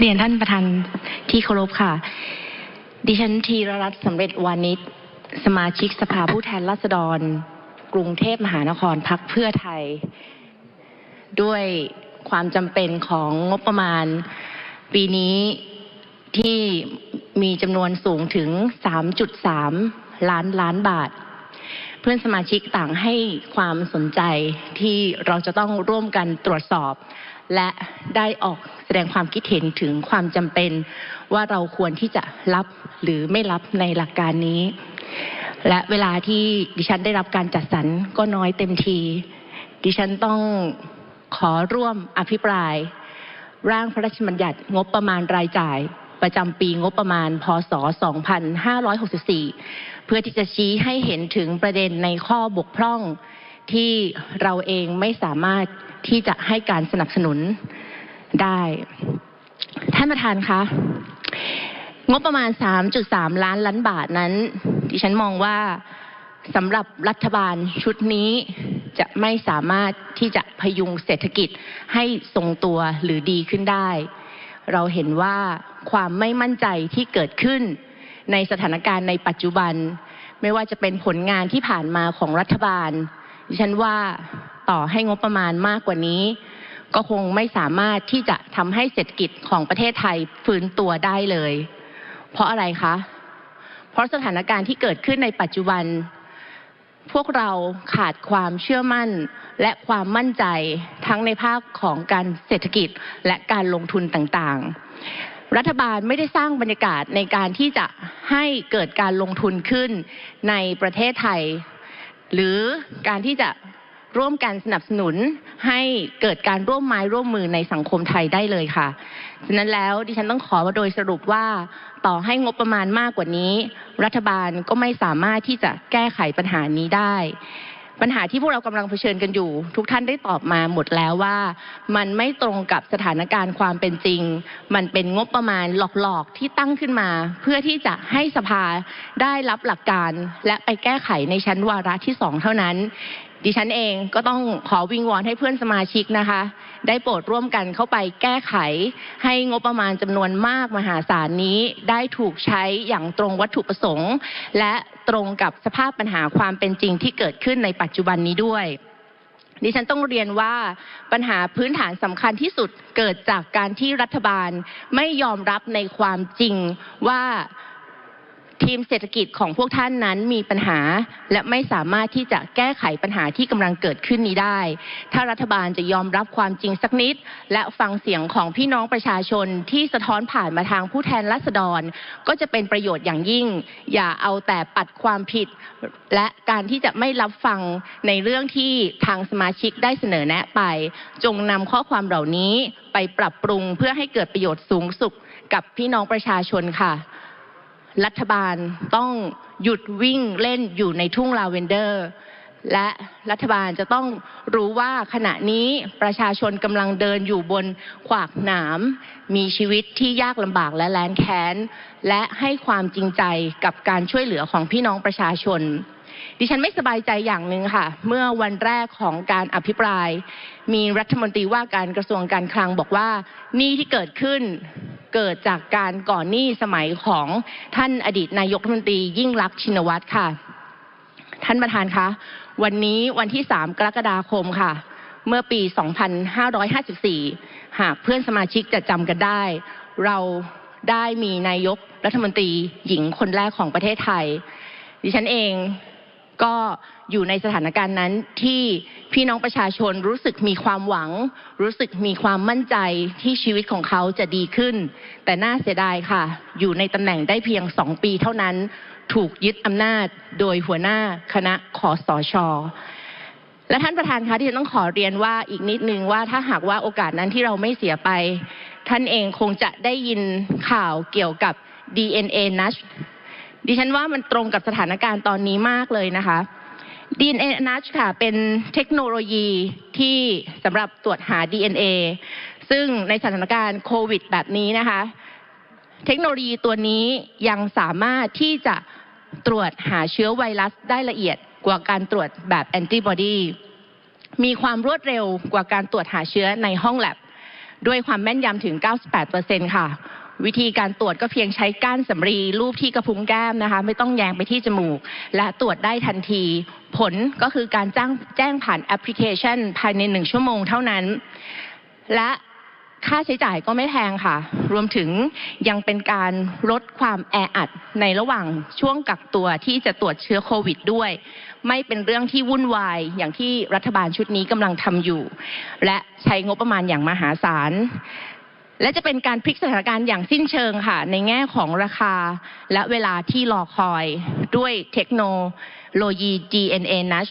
เรียนท่านประธานที่เคารพค่ะ ดิฉันธีรรัตน์สำเร็จวานิชสมาชิกสภาผู้แทนราษฎร กรุงเทพมหานครพักเพื่อไทย ด้วยความจำเป็นของงบประมาณ ปีนี้ที่มีจำนวนสูงถึง 3.3 ล้านล้านบาท เพื่อนสมาชิกต่างให้ความสนใจที่เราจะต้องร่วมกันตรวจสอบ และได้ออกแสดงความคิดเห็นถึงความจำเป็นว่าเราควรที่จะรับหรือไม่รับในหลักการนี้ และเวลาที่ดิฉันได้รับการจัดสรรก็น้อยเต็มที ดิฉันต้องขอร่วมอภิปราย ร่างพระราชบัญญัติงบประมาณรายจ่ายประจำปีงบประมาณ พศ 2564 เพื่อที่จะชี้ให้เห็นถึงประเด็นในข้อบกพร่อง ที่เราเองไม่สามารถที่จะให้การสนับสนุนได้ท่านประธานคะงบประมาณ 3.3 ล้านล้านบาทนั้น ดิฉันมองว่าสำหรับรัฐบาลชุดนี้จะไม่สามารถที่จะพยุงเศรษฐกิจให้ทรงตัวหรือดีขึ้นได้ เราเห็นว่าความไม่มั่นใจที่เกิดขึ้นในสถานการณ์ในปัจจุบัน ไม่ว่าจะเป็นผลงานที่ผ่านมาของรัฐบาล ดิฉันว่าต่อให้งบประมาณมากกว่านี้ ก็คงไม่สามารถที่จะทำให้เศรษฐกิจของประเทศไทยฟื้นตัวได้เลย เพราะอะไรคะ เพราะสถานการณ์ที่เกิดขึ้นในปัจจุบัน พวกเราขาดความเชื่อมั่นและความมั่นใจทั้งในภาคของการเศรษฐกิจและการลงทุนต่างๆ รัฐบาลไม่ได้สร้างบรรยากาศในการที่จะให้เกิดการลงทุนขึ้นในประเทศไทย หรือการที่จะร่วมกันสนับสนุนให้เกิดการร่วมไม้ร่วมมือในสังคมไทยได้เลยค่ะฉะนั้นแล้วดิฉันต้องขอโดยสรุปว่าต่อให้งบประมาณมากกว่านี้ รัฐบาลก็ไม่สามารถที่จะแก้ไขปัญหานี้ได้ ปัญหาที่พวกเรากำลังเผชิญกันอยู่ทุกท่านได้ตอบมาหมดแล้วว่ามันไม่ตรงกับสถานการณ์ความเป็นจริง มันเป็นงบประมาณหลอกๆที่ตั้งขึ้นมา เพื่อที่จะให้สภาได้รับหลักการและไปแก้ไขในชั้นวาระที่สองเท่านั้น ดิฉันเองก็ต้องขอวิงวอนให้เพื่อนสมาชิกนะคะได้โปรดร่วมกันเข้าไปแก้ไขให้งบประมาณจำนวนมากมหาศาลนี้ได้ถูกใช้อย่างตรงวัตถุประสงค์ และตรงกับสภาพปัญหาความเป็นจริงที่เกิดขึ้นในปัจจุบันนี้ด้วยดิฉันต้องเรียนว่าปัญหาพื้นฐานสำคัญที่สุดเกิดจากการที่รัฐบาลไม่ยอมรับในความจริงว่า ทีมเศรษฐกิจของพวกท่านนั้นมีปัญหาและไม่สามารถที่จะแก้ไขปัญหาที่กำลังเกิดขึ้นนี้ได้ ถ้ารัฐบาลจะยอมรับความจริงสักนิด และฟังเสียงของพี่น้องประชาชนที่สะท้อนผ่านมาทางผู้แทนราษฎร ก็จะเป็นประโยชน์อย่างยิ่ง อย่าเอาแต่ปัดความผิด และการที่จะไม่รับฟังในเรื่องที่ทางสมาชิกได้เสนอแนะไป จงนำข้อความเหล่านี้ไปปรับปรุงเพื่อให้เกิดประโยชน์สูงสุดกับพี่น้องประชาชนค่ะ รัฐบาลต้องหยุดวิ่งเล่นอยู่ในทุ่งลาเวนเดอร์และรัฐบาลจะต้องรู้ว่าขณะนี้ประชาชนกำลังเดินอยู่บนขวากหนาม มีชีวิตที่ยากลำบากและแล้นแค้น และให้ความจริงใจกับการช่วยเหลือของพี่น้องประชาชน ดิฉันไม่สบายใจอย่างหนึ่งค่ะ เมื่อวันแรกของการอภิปราย มีรัฐมนตรีว่าการกระทรวงการคลังบอกว่าหนี้ที่เกิดขึ้นเกิดจากการก่อนหนี้สมัยของท่านอดีตนายกรัฐมนตรียิ่งรักษณ์ชินวัตรค่ะ ท่านประธานคะ วันนี้วันที่ 3 กรกฎาคมค่ะ เมื่อปี 2554 หากเพื่อนสมาชิกจะจำกันได้ เราได้มีนายกรัฐมนตรีหญิงคนแรกของประเทศไทย ดิฉันเอง ก็อยู่ในสถานการณ์นั้นที่พี่น้องประชาชนรู้สึกมีความหวัง รู้สึกมีความมั่นใจที่ชีวิตของเขาจะดีขึ้น แต่น่าเสียดายค่ะ อยู่ในตำแหน่งได้เพียงสองปีเท่านั้น ถูกยึดอำนาจโดยหัวหน้าคณะคอสชและท่านประธานคะที่ฉันต้องขอเรียนว่าอีกนิดนึงว่าถ้าหากว่าโอกาสนั้นที่เราไม่เสียไป ท่านเองคงจะได้ยินข่าวเกี่ยวกับ DNA Nudge ดิฉันว่ามันตรงกับสถานการณ์ตอนนี้มากเลยนะคะ DNA Nudge ค่ะเป็นเทคโนโลยีที่สำหรับตรวจหา DNA ซึ่งในสถานการณ์โควิด แบบนี้นะคะ เทคโนโลยีตัวนี้ยังสามารถที่จะตรวจหาเชื้อไวรัสได้ละเอียดกว่าการตรวจแบบแอนติบอดีมีความรวดเร็วกว่าการตรวจหาเชื้อในห้องแลบด้วยความแม่นยำถึง 98%ค่ะ วิธีการตรวจก็เพียงใช้ก้านสำลีรูปที่กระพุ้งแก้มนะคะไม่ต้องแยงไปที่จมูก และตรวจได้ทันที ผลก็คือการจ้างแจ้งผ่านแอปพลิเคชัน ภายในหนึ่งชั่วโมงเท่านั้น และค่าใช้จ่ายก็ไม่แพงค่ะ รวมถึงยังเป็นการลดความแออัดในระหว่างช่วงกักตัวที่จะตรวจเชื้อโควิดด้วย ไม่เป็นเรื่องที่วุ่นวายอย่างที่รัฐบาลชุดนี้กำลังทำอยู่ และใช้งบประมาณอย่างมหาศาล และจะเป็นการพลิกสถานการณ์อย่างสิ้นเชิงค่ะในแง่ของราคาและเวลาที่รอคอยด้วยเทคโนโลยี DNA NASH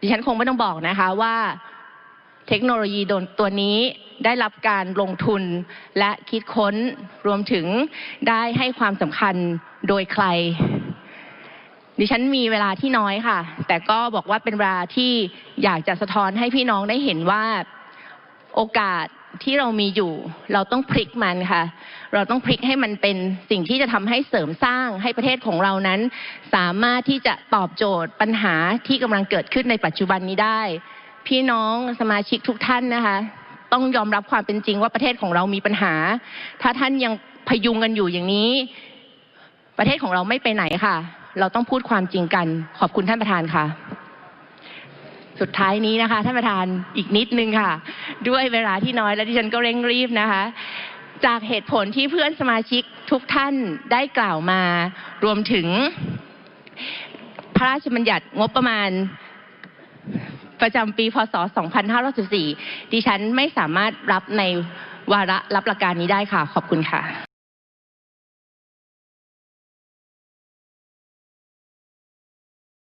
ดิฉันคงไม่ต้องบอกนะคะว่าเทคโนโลยีตัวนี้ได้รับการลงทุนและคิดค้นรวมถึงได้ให้ความสำคัญโดยใคร ดิฉันมีเวลาที่น้อยค่ะ แต่ก็บอกว่าเป็นเวลาที่อยากจะสะท้อนให้พี่น้องได้เห็นว่าโอกาส ที่เรามีอยู่ เราต้องพลิกมันค่ะ เราต้องพลิกให้มันเป็นสิ่งที่จะทำให้เสริมสร้างให้ประเทศของเรานั้น สามารถที่จะตอบโจทย์ปัญหาที่กำลังเกิดขึ้นในปัจจุบันนี้ได้ พี่น้องสมาชิกทุกท่านนะคะ ต้องยอมรับความเป็นจริงว่าประเทศของเรามีปัญหา ถ้าท่านยังพยุงกันอยู่อย่างนี้ ประเทศของเราไม่ไปไหนค่ะ เราต้องพูดความจริงกัน ขอบคุณท่านประธานค่ะ สุดท้ายนี้นะคะท่านประธานอีกนิดนึงค่ะ ด้วยเวลาที่น้อยและที่ฉันก็เร่งรีบนะคะ จากเหตุผลที่เพื่อนสมาชิกทุกท่านได้กล่าวมา รวมถึงพระราชบัญญัติงบประมาณประจำปีพศ 2514ดิฉันไม่สามารถรับในวาระรับประการนี้ได้ค่ะ ขอบคุณค่ะ